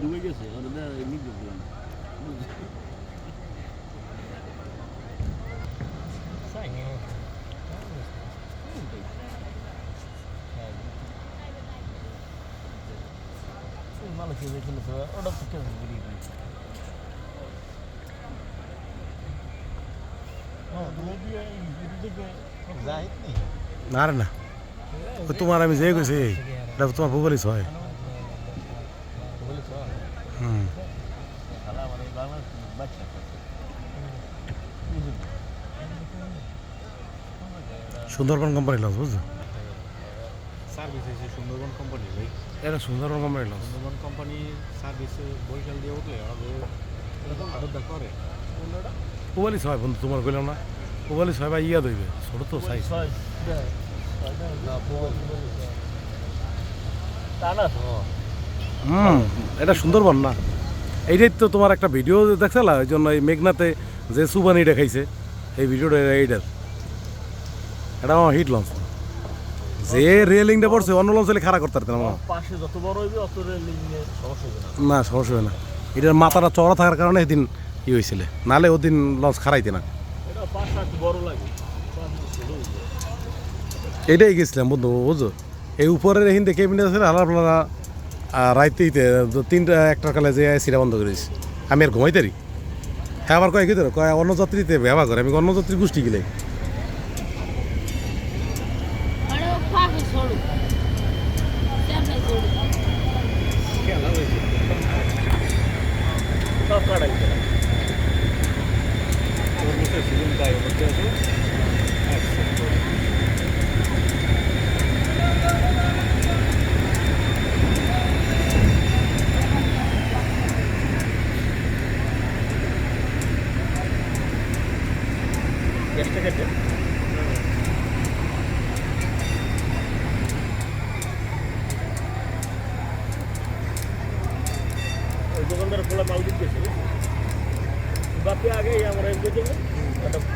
ডুবে গেছে ওরা দেখ এমনি ডুবলাম মালয়েশিয়া দেখলে তো ওটা তো কেমন বেরিয়ে যায় হ্যাঁ তুমি দিয়ে দিকে জাহিদ নেই না না তোমার আমি যে গেছি এটা তোমার ভূগোলিস হয় হুম মানে সুন্দরবন কোম্পানি লস বুঝছ সার্ভিস হয়েছে সুন্দরবন কোম্পানি ভাই এটা Sundarban company loss Sundarban company সার্ভিসে বরিশাল দিয়ে উঠলে আলাদা করে হয় বন্ধু তোমার কইলাম না পুবালিস হয় বা ইয়া দইবে ছোট তো সাইজ হুম এটা সুন্দরবন না। এইটাই তো তোমার একটা ভিডিও দেখছিলা ওই জন্য এই মেঘনাতে যে সুবানি দেখাইছে এই ভিডিওটা এইটার। এটা আমার হিট লঞ্চ। যে রেলিংটা পড়ছে অন্য লঞ্চ হলে খাড়া করতে পারতেন আমার পাশে যত বড় হইবে অত রেলিংয়ে সমস্যা হবে না। না সমস্যা হবে না। এটার মাথাটা চড়া থাকার কারণে সেদিন ই হয়েছিল নালে ওদিন লঞ্চ খারাইতে না। এটা বড় লাগে। এটাই গেছিলাম বন্ধু বুঝো এই উপরের এখন দেখে পিনে আছে আর আপনারা রাইতেইতে তিনটা একটার কালে যে সিরা বন্ধ করেছি আমি আর ঘুমাই তারি হ্যাঁ আবার কয় কি ধরো কয় অন্য যাত্রীতে ব্যবহার করে। আমি অন্য যাত্রী গোষ্ঠী গেলে কাটাই। কেটে কেটে দোকানদার খোলা মাল দিতেছে। বাপে আগে আমরা এমনি দেবো